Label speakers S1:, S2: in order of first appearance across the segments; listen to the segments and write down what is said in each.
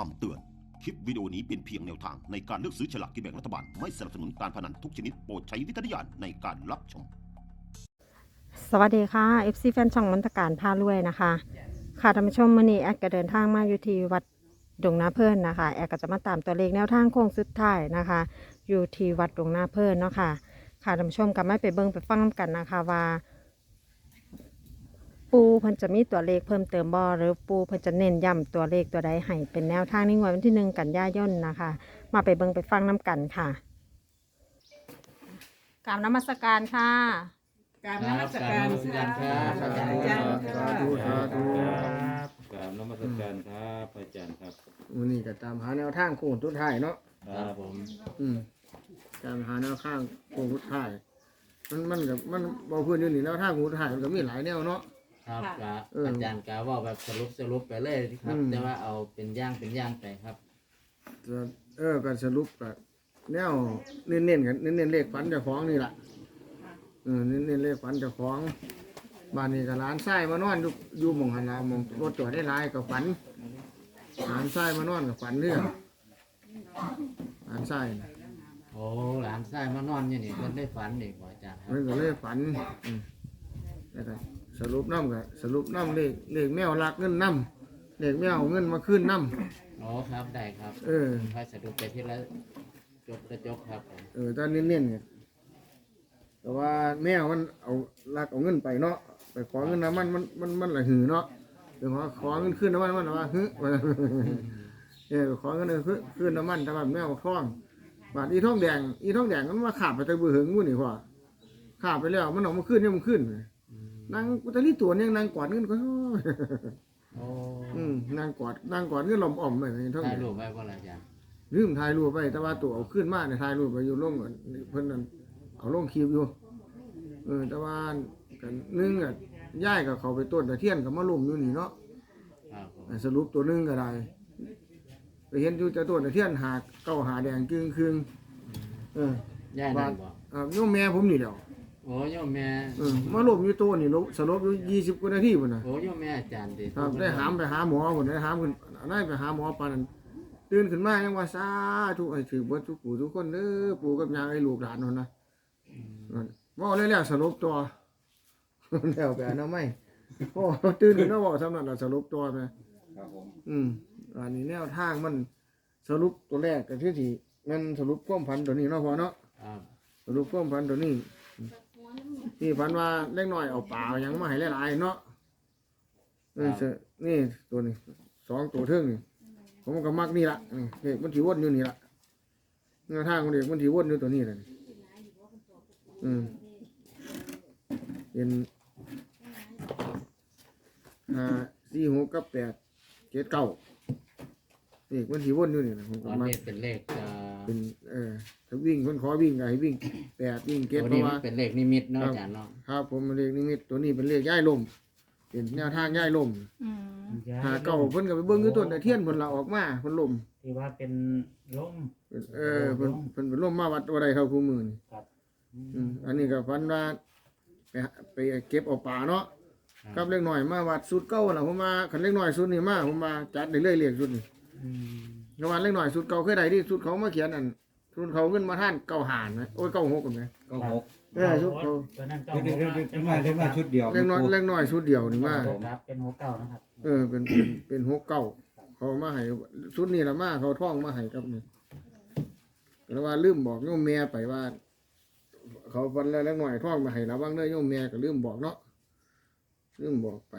S1: คำเตือน คลิปวิดีโอนี้เป็นเพียงแนวทางในการเลือกซื้อฉลากกินแบ่งรัฐบาล ไม่สนับสนุนการพนันทุกชนิดโปรดใช้วิจารณญาณในการรับชม
S2: สวัสดีค่ะ FC แฟนช่องมันตการพารวยนะคะ ค่ะท่านผู้ชมมื่อนี้แอดก็เดินทางมาอยู่ที่วัดดงนาเพิ่นนะคะ แอดก็จะมาตามตัวเลขแนวทางโค้งสุดท้ายนะคะ อยู่ที่วัดดงนาเพิ่นเนาะค่ะ ค่ะท่านผู้ชมก็ไม่ไปเบิ่งไปฟังกันนะคะว่า ปูเพิ่นจะมีตัวเลขเพิ่มเติมบ่หรือปูเพิ่นจะเน้นย้ำตัวเลขตัวใดให้เป็นแนวทางในงวดวันที่หนึ่งกันยายนนะคะ มาไปเบิ่งไปฟังน้กันค่ะกราบนมัสการค่ะ
S3: กรารนมัสการ
S4: ครับกราบนมัสการครับ
S3: อาจารย์
S4: สาธุสาธุ
S3: ครับกราบนมัสการครับอาจารย์ครับ
S4: วันนี้ก็ตามหาแนวทางโค้งทุดท้ายเนาะ
S3: ครับผม
S4: อืมตามหาแนวทางโค้งทุดท้ายมันมันกับมันบ่เพื่อนอยู่นี่แนวทางโค้งทุดท้ายมันก็มีหลายแนวเนาะ
S5: ครับกะ
S4: เอออ
S5: อาจารย์กะว่าแบบสรุปสรุปไปเลยครับ
S4: อืม
S5: แต่ว่าเอาเป็นย่างเป็นย่างไปครับ
S4: แต่เออก็สรุปก็แนวเน้นๆกันเน้นๆเลขฝันเจ้าของนี่ล่ะเออเน้นๆเลขฝันเจ้าของบ้านนี้ก็ร้านไส้มานอนอยู่อยู่หมองหันลามองรถจอดได้หลายก็ฝันร้านไส้มานอนกับฝันเรื่องร้านไส้น่ะ
S5: โอ้หลานชายมานอนอยู่นี่เพิ่นได้ฝันนี่บ่อาจารย์ครับ
S4: มันก็เลยฝันอืมแล้วก็ สรุปน้ำก็สรุปน้ำเลขเลขแมวลักเงินน้ำเลขแมวเอาเงินมาขึ้นน้
S5: โอ้ครับได้ครับำ
S4: เออ
S5: ค่อยสรุปไปทีละจบกระจกครับผม
S4: เออตอนเน้นๆเนี่ยแต่ว่าแมวมันเอาลักเอาเงินไปเนาะไปขอเงินน้ำมันมันมันมันละหือเนาะเดี๋ยวขอขอเงินขึ้นน้ำมันมันว่าฮึเออขอเงินขึ้นขึ้นน้ำมันแต่ว่าแมวท้องบาดอีท้องแดงอีท้องแดงมันมาขาบไปแตะบือหึงมู่นี่พ่อขาบไปแล้วมันออกมาขึ้นเนี่ยมันขึ้น นางกุตลีตัวเนี่ยนางกอดเงินก็
S5: โอ้
S4: อืมนางกอดนางกอดเงินหลอมอ่อมไปเท่า
S5: ถ่าย
S4: ไหร่
S5: รูปไว้บ่ล่ะอาจารย์
S4: ลืมถ่ายรูปไปแต่ว่าตัวเอาขึ้นมาเนี่ยถ่ายรูปไปอยู่ลงกันเพิ่นนั่นเอาลงคลิปอยู่เออแต่ว่ากันนึงอะย่ายกับเขาไปต้นตะเทียนกับมาลุ่มอยู่นี่เนาะ
S5: ครับผม
S4: สรุปตัวหนึงก็ได้ไปเห็นอยู่แต่ต้นตะเทียนหาเก้าหาแดงกึ่งคืงเออย่า
S5: ยนี่บ่
S4: เอ่อโยมแม่ผมนี่เดียว
S5: โอ้โยมแม่
S4: เออมาลุ่มอยู่ตัวนี่ลบสรุปอยู่ยี่สิบกว่านาทีพุ่นน่ะ
S5: โอ้โยมแม่อาจารย์ดิ
S4: ครับได้หามไปหาหมอพุ่นได้หามขึ้นได้ไปหาหมอปานนั้นตื่นขึ้นมายังว่าสาธุให้ถือเบิดทุกปู่ทุกคนเด้อปู่กับย่าไอ้ลูกหลานนั่นนะนั่นเว่าเลยแล้วสรุปตัวแล้วไปอันนั้นไม่โอ้ตื่นขึ้นมาบอกสำนักเราสรุปตัวไป
S3: ครับผม
S4: อืมอันนี้แนวทางมันสรุปตัวแรกกับที่ที่มันสรุปความพันตัวนี้เนาะพอเนาะ
S5: ครับ
S4: สรุปความพันตัวนี้ นี่พันว่าเล็กน้อยเอาเปล่าหยังมาให้หลายๆเนาะนี่เสนี่ตัวนี้สองตัวเทิงนี่ผมก็มักนี่ละนี่เด็กมันถีวนอยู่นี่ละแนวทางของเด็กมันถีวนอยู่ตัวนี้เลยอืมเป็นห้าสี่หกกับแปดเจ็ดเก้าเด็กมันถีวนอยู่นี่นะผมก็
S5: อน
S4: มัก
S5: นี้เป็นเลข
S4: เป็นเออถ้าวิ่งคนขอวิ่งก็ให้วิ่งแปดวิ่งเจ็ด
S5: ตัว
S4: เพ
S5: นี้
S4: ราะ
S5: มั
S4: ว่า
S5: นเป็นเลขนิมิตเนาะอาจารย์เนาะ
S4: ครับผมเลขนิมิตตัวนี้เป็นเลขย่ายลมเป็นแนวทางย่ายลมหาเก่าเพิ่นก็ไปเบิ่งอยู่ต้นตะเทียนเพิ่นละออกมาเพิ่นลม
S6: ที่ว่าเป็นล้ม
S4: เพิ่นเออเพิ่นเพิ่นเป็นลมมาวัดว่าใดเท่าคู่มือนี่
S6: ครับ
S4: อืมอันนี้ก็ฝันว่าไปหาไปเก็บเอาป่าเนาะกับเล็กน้อยมาวัดสุดเก่าน่ะผมมาคันเล็กน้อยสุดนี่มาผมมาจัดได้เลยเลขสุดนี่ระ หว่างเล็กน้อยสุดเก่าเคยได้ที่สุดเขามาเขียนอันสุดเขาขึ้นมาท่านเก่าหานไหมโอ้ยเก่าหกกันไหม
S3: ก็หก
S4: เออสุดเขา
S6: ตัวนั้นเก้า
S3: เดี๋ยวเดี๋ยวเดี๋ยวเดี๋ยวมาเดี๋ยวมาชุดเดียว
S4: เล็กน้อยเล็กน้อยชุดเดียวนี่มา
S6: ครับเป็นหัวเก้านะครับ
S4: เออเป็นเป็นเป็นหกเก้าเขามาให้ชุดนี้ละมาเขาท่องมาให้ครับนี่แล้วว่าลืมบอกโยมแม่ไปว่า เขาวันแล้วแล้วหน่อยท่องมาให้ระวังเด้อโยมแม่ก็ลืมบอกเนาะลืมบอกไป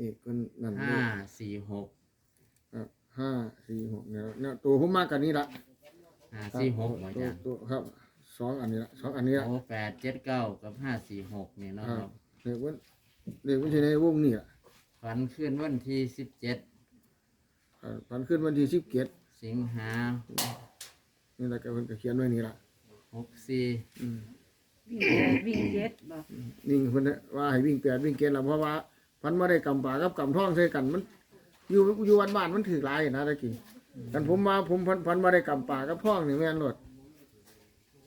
S4: นี่คนนั่น
S5: ห้าสี่หก
S4: ครับห้าสี่หกเนี่ยเนี่ยตัวผมมากันนี่ละ
S5: ห้าสี่หกเหมือน
S4: ตัว
S5: กัน
S4: ตัวครับสองอันนี้ละสองอันนี้ละ
S5: โอ้แปดเจ็ดเก้ากับห้าสี่หกนี่เนาะ
S4: ค
S5: ค
S4: รั
S5: รั
S4: บ บเด็กวันเด็กวันที่ในวงนี่ละ
S5: ฝันขึ้นวันที่สิบเจ็ด
S4: ครับพันขึ้นวันที่สิบเกียร
S5: สิงหา
S4: นี่แหละก็เพิ่นก็เขียนไว้นี่ละ
S5: หกสี่
S4: อืม
S3: วิ่งเจ็ดบ่
S4: วิ่งเพิ่นว่าให้วิ่งแปดวิ่งเกณฑ์ละเพราะว่า พันมาได้กำป่ากับกำท่องใส่กันมัน อยู่อยู่วันบ้านมันถือหลายนะตะกี้กันผมมาผมพันพันมาได้กำป่ากับท่องนี่แม่นรถ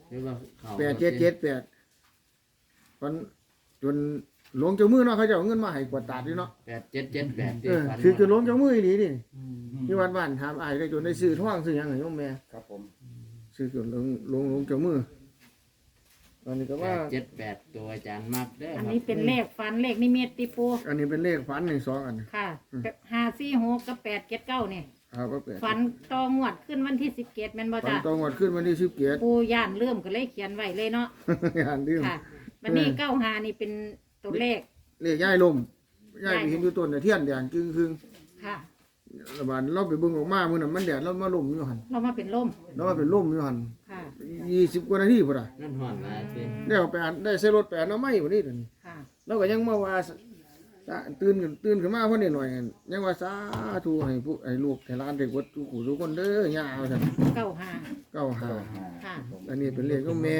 S5: หรือว่าเขา
S4: แปดเจ็ดเจ็ดแปดพันจนหลวงเจ้ามือเนาะเขาจะเอาเงินมาให้กวดตาดอยู่เนาะ
S5: แปดเจ็ดเจ็ดแปด
S4: เออคือคือหลวงเจ้ามืออีหลีนี่ที่วัดบ้านถามอ้ายได้จนได้ซื้อท่องซื้อหยังให้โยมแม่
S3: ครับผม
S4: ซื้อจนหลวงหลวงหลวงเจ้ามือ อันนี้ก็
S5: แป
S4: ว่า
S5: ดเจ็ดแปดตัวอาจารย์มักเด้อ
S7: อัน
S5: ครับ
S7: นี้เป็นเลขฟันเลขนิมิตติปู
S4: อันนี้เป็นเลขฝันหนึ่งสองอัน
S7: ค่ะห้าสี่หกกับแปดเจ็ดเก้าเนี่ย
S4: ครับก็แปด
S7: ฟันตองวดขึ้นวันที่สิบเกตแม่นบ่
S4: ฝัน
S7: จ้ะ
S4: ตรงวัดขึ้นวันที่สิบเกียรติ
S7: ปูย่านเริ่มก็เลยเขียนไว้เลยเนาะ
S4: อันที่
S7: ค่ะวันนี้เก้าหานี่เป็นตัวเลข
S4: เลขย่ายลมย่ายไปเห็นอยู่ต้นตะเทียนแดงจึงครึ่ง
S7: ค่ะ
S4: ระบาดเราไปเบิ่งออกมามื้อนั้นมันแดดเรามาลมอยู่หั่น
S7: เรามาเป็นล่ม
S4: เรามาเป็นลมอยู่หั่น
S7: ค่ะ
S4: ยี่สิบกว่านาทีพุ่นน่ะ
S5: นั่นหอนหลายสิ
S4: ได้เอาไปอ่านได้ใส่รถไปอ่านเอาไม้พุ่นนี่เดี๋ยวนี้
S7: ค่ะ
S4: เราก็ยังมาว่าสสะตื่นกันตื่นขึ้นมาเพิ่นนิดหน่อยกันยังว่าสาธุให้ผู้ให้ลูกให้หลานได้กดทุกผู้ทุกคนเด้อย่าเอาซั่น
S7: เก้าหา
S4: เก้าห้า
S7: ค่ะ
S4: อันนี้เป็นเลขของแม่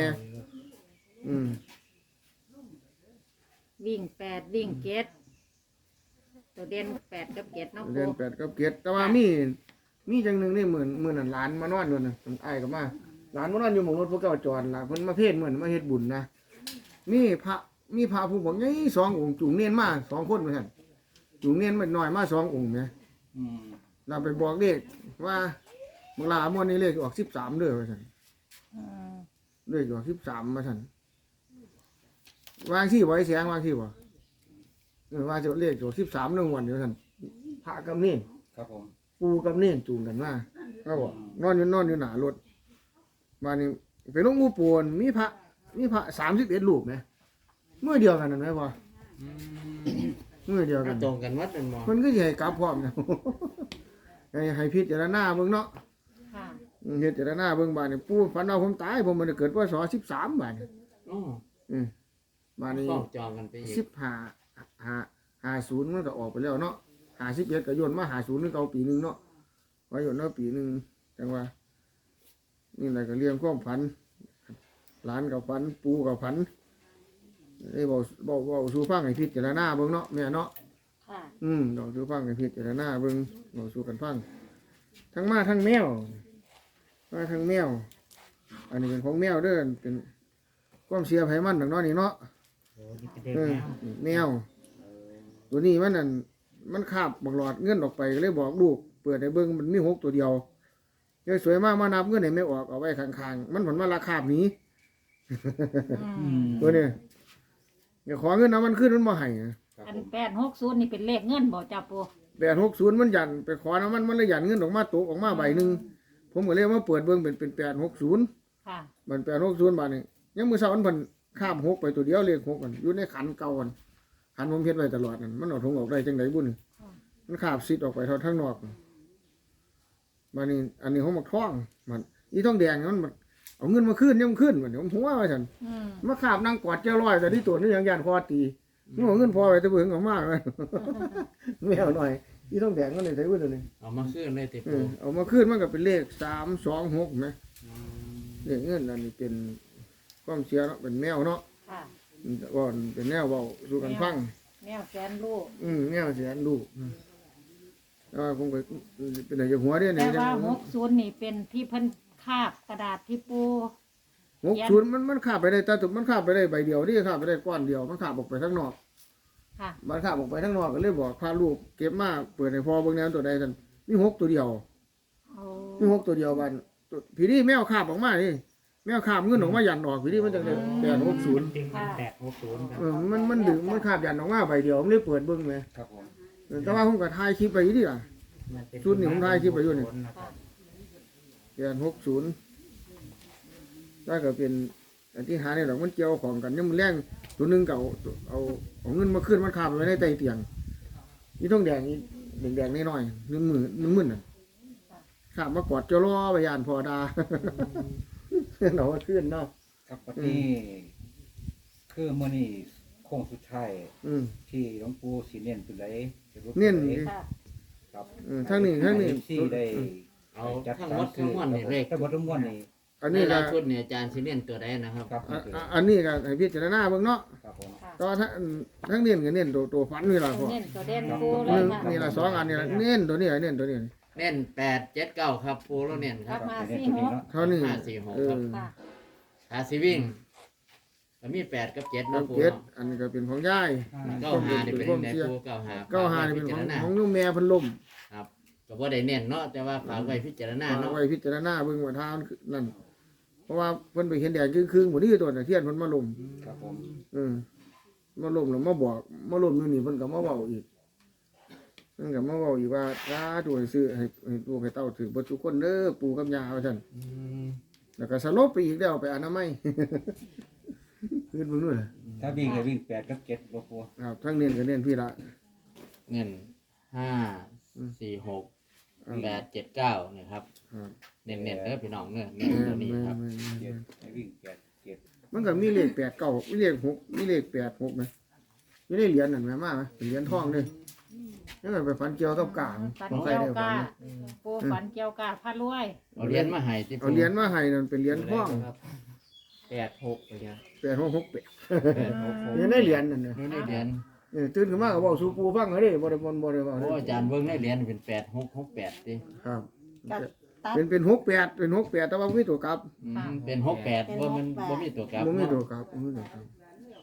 S4: อืม
S7: วิ่งแปดวิ่งเกต ตัวเด่นแปดกับเกตเนาะ
S4: เดื
S7: ปู
S4: อนแปดกับเกียรติแต่ว่ามีมีจังหนึงนี่เหมือนเหมือนนั่นหลานมานอนอยู่น่ะอ้ายก็มาหลานมานอนอยู่หมู่รถพวกเก่าจอดล่ะเพิ่นมาเพศเหมือนมาเฮ็ดบุญนะมีพระมีพระผู้บอกใหญ่สององค์จูงเนียนมาสองคนเหมือนกันจูงเนียนมาหน่อยมาสององค์แหม
S3: อืม
S4: เราไปบอกเลขว่าเมื่อลาม่วนนี้เลขออกสิบสามเด้อว่าซั่น
S7: อืม
S4: เลขออกสิบสามมาซั่นวางที่ไว้แสงวางที่บ่เออ ว่าจะเลขออกสิบสามเรื่องวันเดียวซั่นพระกับเนีน
S3: ครับผม
S4: ปูกับเนีนจูงกันมาเขาบอกนอนอยู่นอนอยู่หน้ารถมานี่ไปลงงูปวนมีพระมีพระสามสิบเอ็ดรูปไหมเมื่อเดียวกันนั่นไหมพ่อ
S5: อืม
S4: เมื่อเดียวกั
S5: มานตรงกันวัดเป็นหมอ
S4: มันก็ใหญ่กลับพร้อมนะให้ให้พิจารณาเบิ่งเนาะ
S7: ค่ะ
S4: อืมเฮ็ดเจารณาเบิ่งบาดนี่ปู่ฝันเอาผมตายผมมันได้เกิดพศ13บาดนี่
S5: โอ้
S4: อืมบาดนี้
S5: ต้องจองกัน ไปอีก
S4: 15 5 50มันก็ออกไปแล้วเนาะ51ก็โยนมา50นึงเก่าปีหนึงเนาะว่าโยนเนาะปีหนึงจังว่า นี่แหละก็เรื่องความฝันหลานกับฝันปู่กับฝันได้บอกบอกบอกสู่ฟังให้พิจารณาเบิ่งเนาะแม่เนาะ
S7: ค่ะ
S4: อืมดอกสู่ฟังให้พิจารณาเบิ่งบอกสู่กันฟังทั้งมาทั้งแมวมาทั้งแมว อันนี้เป็นของแมวเด้อเป็นความเสียไผมันดังน้อยนี่เนาะ
S6: โอ้นี่เป็นเด็ก
S4: เออ
S6: แมว
S4: แมว ตัวนี้มันนั่นมันคาบบักหลอดเงินออกไปก็เลยบอกลูกเปิดให้เบิ่งมันมีหกตัวเดียวเดี๋ยวสวยมากมานับเงินให้ไม่ออกเอาไว้ข้างๆมันผลมาราคาบหนี้
S6: อืม
S4: ตัวนี้เดี๋ยวขอเงินเอามันขึ้นมันบ่ให้
S3: ครับ
S7: อัน
S3: ผม
S7: แปดหกศูนย์นี่เป็นเลขเงินบ่จ้าปู
S4: แปดหกศูนย์มันหยันไปขอน้ำมันมันเลยหยันเงินออกมาตกออกมาใบหนึ่งผมก็เลยมาเปิดเบิ่งเป็นเป็นแปดหกศูนย์
S7: ค่ะ
S4: มันแปดหกศูนย์บาทนี่ยังมือเช้ามันเพิ่นข้ามหกไปตัวเดียวเลขหกมันอยู่ในขันเก่ากัน ขันผมเฮ็ดไว้ตลอดนั่นมันเอาถุงออกได้จังไดบุญมันขาบซิดออกไปทางทางนอกมานี่อันนี้ผมมาท่องมันอีท้องแดงมันมันเอาเงินมาคืนยังมาคืนมันผมหัวว่าฉัน
S7: อืม
S4: มาขาบนั่งกอดเจ้าร้อยแต่ที่ตัวนี่ยังยันคอตีนี่เอาเงินพอไปแต่เบิ่งออกมาเลยไม่เอาหน่อยอีท้องแดงมันเลยใส่บุญตัวนี้
S5: เอามาขึ้นเลยติ
S4: เอ
S5: ปู
S4: อเอามาคืนมันก็เป็นเลขสามสองหกไหมเลขเงินอันนี้เป็นความเสียเนาะเป็นแนวเนาะ
S7: ค่ะ
S4: ว่าเป็นแนวเบาสู่กันฟัง
S7: แมวแสนลูก
S4: อืมแนวเสียนดูอืมแต่ว่าคงไปเป็นอะไรจากหัวเด้
S7: แต่
S4: เนี่ย
S7: ว่าหกศูนย์นี่เป็นที่เพิ่นคาบกระดาษที่ปู
S4: หกศูนย์มันมันขาบไปได้แต่ตุมันขาบไปได้ใบเดียวนี่ขาบไปได้ก้อนเดียวมันขาบออกไปข้างนอก
S7: ค่ะ
S4: มันขาบออกไปข้างนอกก็เลยบอกพาลูกเก็บมาเปิดให้พอเบิ่งแนวตัวใดท่านมีหกตัวเดียว
S7: โอ้
S4: มีหกตัวเดียวบันตัวผีนี่แมวขาบออกมานี่ แมวขาบเงินออกมาหยันออกผีนี่มันจังเลยแปดหกศูนย์
S6: ดึงแปดหกศูนย์ครับ
S4: เออมันมันดึงมันขาบหยันออกมาใบเดียวมันเลยเปิดเบิ่งไหม
S3: ครับผม
S4: เออแต่ว่าผมก็ถ่ายคลิปไปอยู่ดิล่ะ
S6: มันเป็น
S4: ชุดนี้ผมถ่ายคลิปไว้อยู่นี่
S6: นะครับ
S4: แปดหกศูนย์ถ้าก็เป็นอันที่หาเนี่ยหรอกมันเกี่ยวของกันเนี่ยมันแรงตัวหนึงเก่าเอาเอาเงินมาขึ้นมันขาบไว้ในใต้เตียงนี่ท้องแดงนี่แดงแดงๆน้อยๆนึ่งมือนึ่งมือน่ะขาบมากอดเจ้าล้อไปยานพอดา เราก็ขึ้นเนาะ
S3: ครับวันนี้คือมื้อนี้โค้งสุดท้าย
S4: อืม
S3: ที่หลวงปู่สิเน้นตัวใดสิรูป
S4: เน้น
S3: ตัวใด
S7: ค่ะ
S3: ครับ
S4: เออทั้งนี้ทั้งนี้
S3: ที่ได้
S5: เอาทั้งหมดทั้งมวลนี่เลข
S3: ทั้งหมดทั้งมวลนี่
S4: อัน
S5: ใน
S4: นี้ก็
S5: รายชุดเนี่ยอาจารย์สิเน้นตัวใดนะครับ
S3: ครับ
S4: อะอะอันนี้ก็ให้พิจารณาเบิ่งเนาะ
S3: ครับผม
S7: ค่ะ
S4: ก็ทั้งทั้งเน้นก็เน้นตัวตัวฟันนี่ล่ะพ่อ
S7: เน้นตัวเด่นปู
S4: ห
S7: เลย
S4: นึ่ง
S7: ค่ะ
S4: นี่ล่ะสองอันนี่ล่ะเน้นตัวนี้เน้นตัวนี้
S5: เน้นแปดเจ็ดเก้าครับปูแล้วเน้นค
S7: ครั
S5: รั
S7: บบมา
S3: เป็น
S7: สี่
S3: ตัว
S7: ห
S3: นี้
S7: ก
S3: เนาะ
S4: เท่านี้
S5: ห้าสี่หก
S4: เอ
S5: ครับ
S4: อ
S7: ค่ะ
S5: ขาสิวิ่งก็มีแปดกับเจ็ด
S4: แล้
S5: เนาะ
S4: ว
S5: ปู
S4: เจ็ด
S5: เนาะ
S4: อันนี้ก็เป็นของยาย
S5: เก้าหานี่เป็นยังไงปูเก้าหา
S4: เก้าหานี่เป็น
S5: พิ
S4: ขอ
S5: จางรณา
S4: ของโยมแม่เพันลม
S5: ครับก็บ่ได้เน้นเนาะแต่ว่าฝากไว้พิจารณา
S4: ฝาก
S5: เนาะ
S4: ไว้พิจารณาเบิ่งว่าทางนั่น เพราะว่าเพิ่นไปเห็นแดดครึ่งๆหมดนี่ตัวน่ะเทียนเพิ่นมาลม
S3: ครับผม
S4: เออมาลมแล้วมาบอกมาลมนู่นนี่เพิ่นก็มาเว้าอีก เพิ่นก็มาเว้าอีกว่าสาธุให้ซื้อให้ให้ลูกให้เต้าถือบ่ทุกคนเด้อปู่กับย่าว่าซั่น
S5: อืม
S4: แล้วก็สลบไปอีกแล้วไปอนามัย ขึ้นเบิ่งนู่นน่ะ
S3: ถ้าวิ่งก็วิ่งแปดกับเจ็ดบ่ปู
S4: ครับทั้งเน้นก็เน้นพี่ละ
S5: เงินห้า
S4: อืม
S5: สี่หก
S4: ครับ
S5: แปดเจ็ดเก้านี่ครับ
S4: ครับ
S5: เน้นๆเด้อพี่น้องเน้อเน้น
S4: แม่
S5: ตัวนี้
S4: แม่
S5: ครับ
S4: แม่แม่
S3: เจ็ด
S4: แม่
S3: ให้วิ่งแปดเจ็ด
S4: มันก็มีเลขแปดเก้ามีเลขหกมีเลขแปดหกไหมอยู่ในเหรียญนั่นแม่มาไหมเป็นเหรียญทองเลย นั่นก็ไปฝันเกี่ยวกับกลาง
S7: ฝัน
S4: ของใคร
S7: เกี่ยว
S4: ได้ฝั
S7: กานปูฝันเกี่ยวกาพระรวย
S5: เอาเหรียญมาให้ที่
S4: เอาเหรียญมาให้นั่นเป็นเหรียญทอง
S6: แปดหกอะไรเงี้ย
S4: แปดหกหกแปด
S6: แปดหกหก
S4: อยู่ในเหรียญนั่นเนี่ย
S5: ดูในเหรียญ
S4: เออตื่นขึ้นมาก็บอกสู่ปูฟังเลยบ่ได้บ่บ่ได้บอก
S5: โอ้อาจารย์เบิ่งในเหรียญเป็นแปดหกหกแปดดิ
S4: ครับ
S2: ก็ตัด
S4: เป็นเป็นหกแปดเป็นหกแปดแต่ว่าบ่มีตัวกลับ
S5: อืมเป็นหกแปด
S2: เป็น
S5: ว่ามัน
S2: หกแปด
S5: บ่มีตัวกลับ
S4: บ่มี
S5: เนาะ
S4: ตัวกลับบ่มีตัวกลับ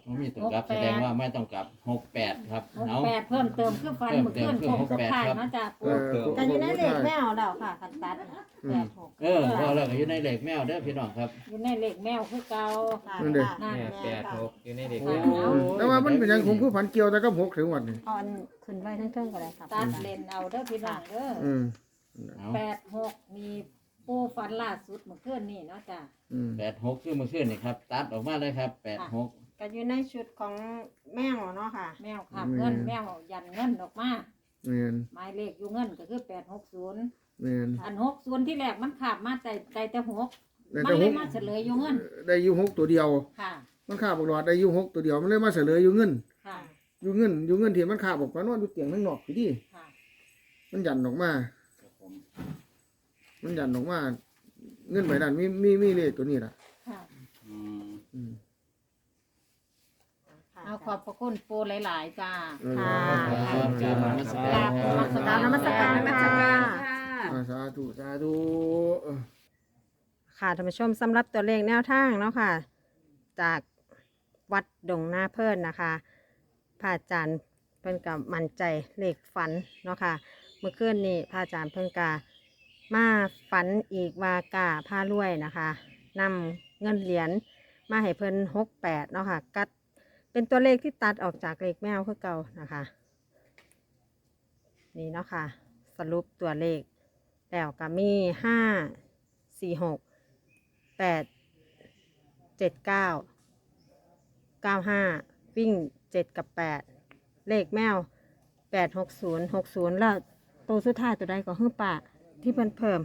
S5: บ่มีตัวกลับแสดงว่าไม่ต้องกลับหกแปดครับ
S7: หก
S5: เอา
S7: แปดเพิ่มเติมคือฟันเมื่อคืน
S5: เพิ่
S7: โค
S5: ม
S7: ง
S5: เติ
S7: สุ
S5: ม
S7: ดท้าย
S5: ครับ
S7: เนาะจ้ะ
S4: เอ
S7: ปู
S4: อ
S2: ก็อยู่ในเลขแมวแล้วค่ะคันตัดแปดหก
S5: เออพอแล้วก็อยู่ในเหล็กแมวเด้อพี่น้องครับ
S7: อยู่ในเหล็กแมวคือเก่า
S2: ค่ะ
S4: นั่นเด้อ
S7: นั่น
S6: เนี่ย
S2: แม่
S6: แปด
S2: ค่ะ
S6: หกอยู่ในเด็ก
S5: โอ้
S4: แต่ว่ามันเป็นหยังผมคือฝันเกี่ยวแต่กับหกถึงวันนี้
S2: เอาอันขึ้นไว้ทั้งเทิงๆก็ได้ครับ
S7: ตัดเลนเอาเด้อพี่น้องเด้อ
S4: อืม
S5: เอา
S7: แปดหกมีปูฟันล่าสุดเมื่อคืนนี่เนาะจ้ะ
S4: อืม
S5: แปดหกคือเมื่อคืนนี่ครับ ตัดออกมาเลยครับแปดหก
S2: ก็อยู่ในชุดของแมวเนาะค่ะ
S7: แมวขับเงินแมวยันเงินออกมา
S4: แม่น
S7: หมายเลขอยู่เงินก็คือแปดหกศูนย์
S4: แม่น
S7: อันหกศูนย์ที่แรกมันขับมาใจใจแต่หก
S4: ได้
S7: มัน
S4: แต่
S7: เล
S4: ห
S7: ย
S4: ก
S7: มาเฉลยอยู่เงิน
S4: ได้อยู่หกตัวเดียว
S7: ค่ะ
S4: มันขาบออกหลอดได้อยู่หกตัวเดียวมันเลยมาเสลยอยู่เงิน
S7: ค่ะ
S4: อยู่เงินอยู่เงินที่มันขาบออกมานอนอยู่เตียงข้างนอกพี่ดิ
S7: ค่ะ
S4: มันหยันออกมา
S3: ครับผม
S4: มันหยันออกมา เงินใบนั้นมีมีมีเลขตัวนี้ล่ะ
S7: ค่ะ
S3: อืม
S4: อืม
S7: เอา ขอบพระคุณปูหลาย ๆ จ้า
S4: เออ
S2: ค่ะ
S5: ครับกราบนมัส
S7: ก
S5: การ
S7: ราบ
S5: ค
S7: น
S5: รับ
S7: มัสการ
S2: นมัสการ ค่ะ
S4: อ่าสาธุสาธุเออ
S2: ค่ะท่านผู้ชมสำหรับตัวเลขแนวทางเนาะค่ะ จากวัดดงนาเพิ่นนะคะพระอาจารย์เพิ่นกับมั่นใจเลขฝันเนาะค่ะ เมื่อคืนนี้พระอาจารย์เพิ่นกามาฝันอีกว่ากาผ้ารวยนะคะนำเงินเหรียญมาให้เพิ่นหกแปดเนาะค่ะกัด เป็นตัวเลขที่ตัดออกจากเลขแมวคือเก่านะคะ นี่เนาะค่ะ สรุปตัวเลข แล้วก็มีห้าสี่หกแปดเจ็ดเก้าเก้าห้าวิ่งเจ็ดกับแปดเลขแมวแปดหกศูนย์หกศูนย์แล้วตัวสุดท้ายตัวใดก็ฮือปะที่เพิ่นเพิ่ม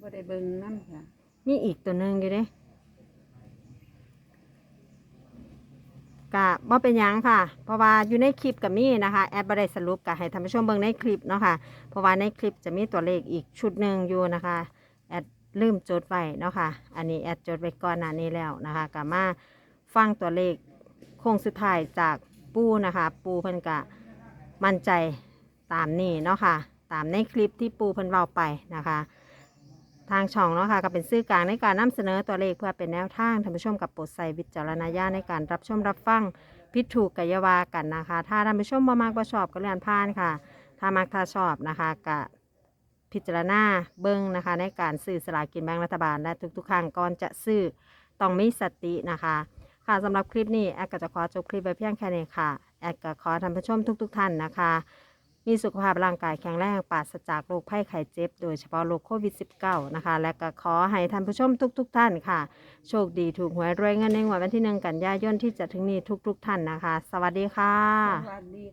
S7: บ่ได้เบิ่งนั่นค่ะ
S2: มีอีกตัวหนึ่งอยู่เด้ กะบ่เป็นหยังค่ะ เพราะว่าอยู่ในคลิปกับมีนะคะ แอดบ่ได้สรุปกะให้ท่านผู้ชมเบิ่งในคลิปเนาะค่ะ เพราะว่าในคลิปจะมีตัวเลขอีกชุดหนึ่งอยู่นะคะ แอดลืมจดไว้เนาะค่ะ อันนี้แอดจดไว้ก่อนหน้านี้แล้วนะคะกะมาฟังตัวเลขโค้งสุดท้ายจากปูนะคะ ปูเพิ่นกะมั่นใจตามนี้เนาะค่ะ ตามในคลิปที่ปูเพิ่นเว้าไปนะคะ ทางช่องเนาะค่ะก็เป็นสื่อกลางในการนำเสนอตัวเลขเพื่อเป็นแนวทางท่านผู้ชมกับโปรดใส่วิจารณญาณในการรับชมรับฟังพิถูกกัยาวากันนะคะ ถ้าท่านผู้ชมบ่มักบ่ชอบก็เลื่อนผ่านค่ะ ถ้ามักถ้าชอบนะคะก็พิจารณาเบิ้งนะคะ ในการซื้อสลากกินแบ่งรัฐบาลและทุกๆครั้งก่อนจะซื้อต้องมีสตินะคะค่ะสำหรับคลิปนี้แอดก็จะขอจบคลิปไปเพียงแค่นี้ค่ะแอดก็ขอท่านผู้ชมทุก ๆ ท่านนะคะ มีสุขภาพร่างกายแข็งแรงปราศจากโรคภัยไข้เจ็บ โดยเฉพาะโรคโควิด -19 นะคะ และก็ขอให้ท่านผู้ชมทุกๆท่านค่ะ โชคดีถูกหวยรวยเงินในวันที่หนึ่งกันยายนที่จะถึงนี้ทุกๆท่านนะคะ สวัสดีค่ะ
S7: สวัสดี